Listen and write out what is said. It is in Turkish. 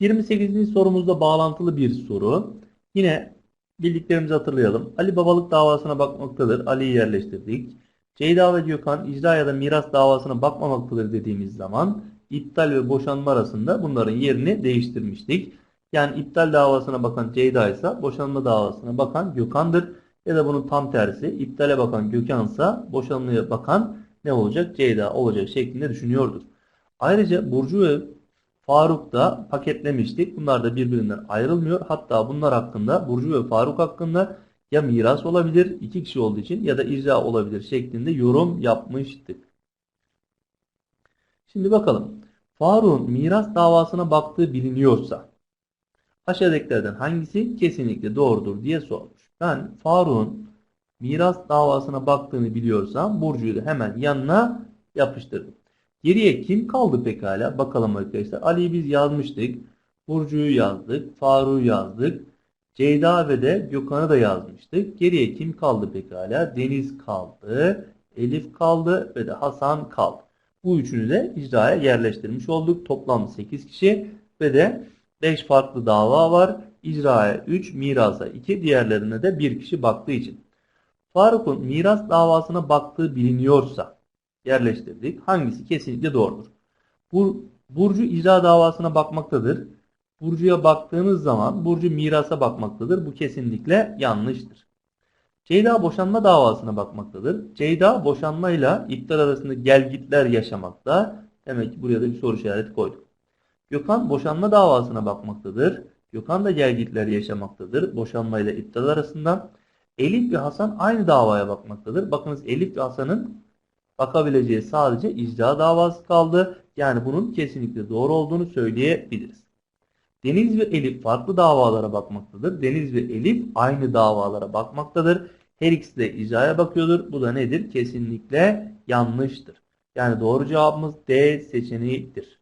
28. sorumuzda bağlantılı bir soru. Yine bildiklerimizi hatırlayalım. Ali babalık davasına bakmaktadır. Ali'yi yerleştirdik. Ceyda ve Gökhan icra ya da miras davasına bakmamaktadır dediğimiz zaman iptal ve boşanma arasında bunların yerini değiştirmiştik. Yani iptal davasına bakan Ceyda ise boşanma davasına bakan Gökhan'dır. Ya da bunun tam tersi iptale bakan Gökhan ise boşanmaya bakan ne olacak? Ceyda olacak şeklinde düşünüyordur. Ayrıca Burcu ve Faruk da paketlemiştik. Bunlar da birbirinden ayrılmıyor. Hatta bunlar hakkında Burcu ve Faruk hakkında ya miras olabilir iki kişi olduğu için ya da icra olabilir şeklinde yorum yapmıştık. Şimdi bakalım. Faruk'un miras davasına baktığı biliniyorsa aşağıdakilerden hangisi kesinlikle doğrudur diye sormuş. Ben Faruk'un miras davasına baktığını biliyorsam Burcu'yu da hemen yanına yapıştırdım. Geriye kim kaldı pekala? Bakalım arkadaşlar. Ali'yi biz yazmıştık. Burcu'yu yazdık. Faruk'u yazdık. Ceyda ve de Gökhan'ı da yazmıştık. Geriye kim kaldı pekala? Deniz kaldı. Elif kaldı ve de Hasan kaldı. Bu üçünü de icraya yerleştirmiş olduk. Toplam 8 kişi ve de 5 farklı dava var. İcraya 3, mirasa 2, diğerlerine de 1 kişi baktığı için. Faruk'un miras davasına baktığı biliniyorsa yerleştirdik. Hangisi kesinlikle doğrudur? Bu Burcu icra davasına bakmaktadır. Burcu'ya baktığınız zaman Burcu mirasa bakmaktadır. Bu kesinlikle yanlıştır. Ceyda boşanma davasına bakmaktadır. Ceyda boşanmayla iptal arasında gelgitler yaşamakta. Demek ki buraya da bir soru işareti koyduk. Gökhan boşanma davasına bakmaktadır. Gökhan da gelgitler yaşamaktadır. Boşanmayla iptal arasında. Elif ve Hasan aynı davaya bakmaktadır. Bakınız Elif ve Hasan'ın bakabileceği sadece icra davası kaldı. Yani bunun kesinlikle doğru olduğunu söyleyebiliriz. Deniz ve Elif farklı davalara bakmaktadır. Deniz ve Elif aynı davalara bakmaktadır. Her ikisi de icraya bakıyordur. Bu da nedir? Kesinlikle yanlıştır. Yani doğru cevabımız D seçeneğidir.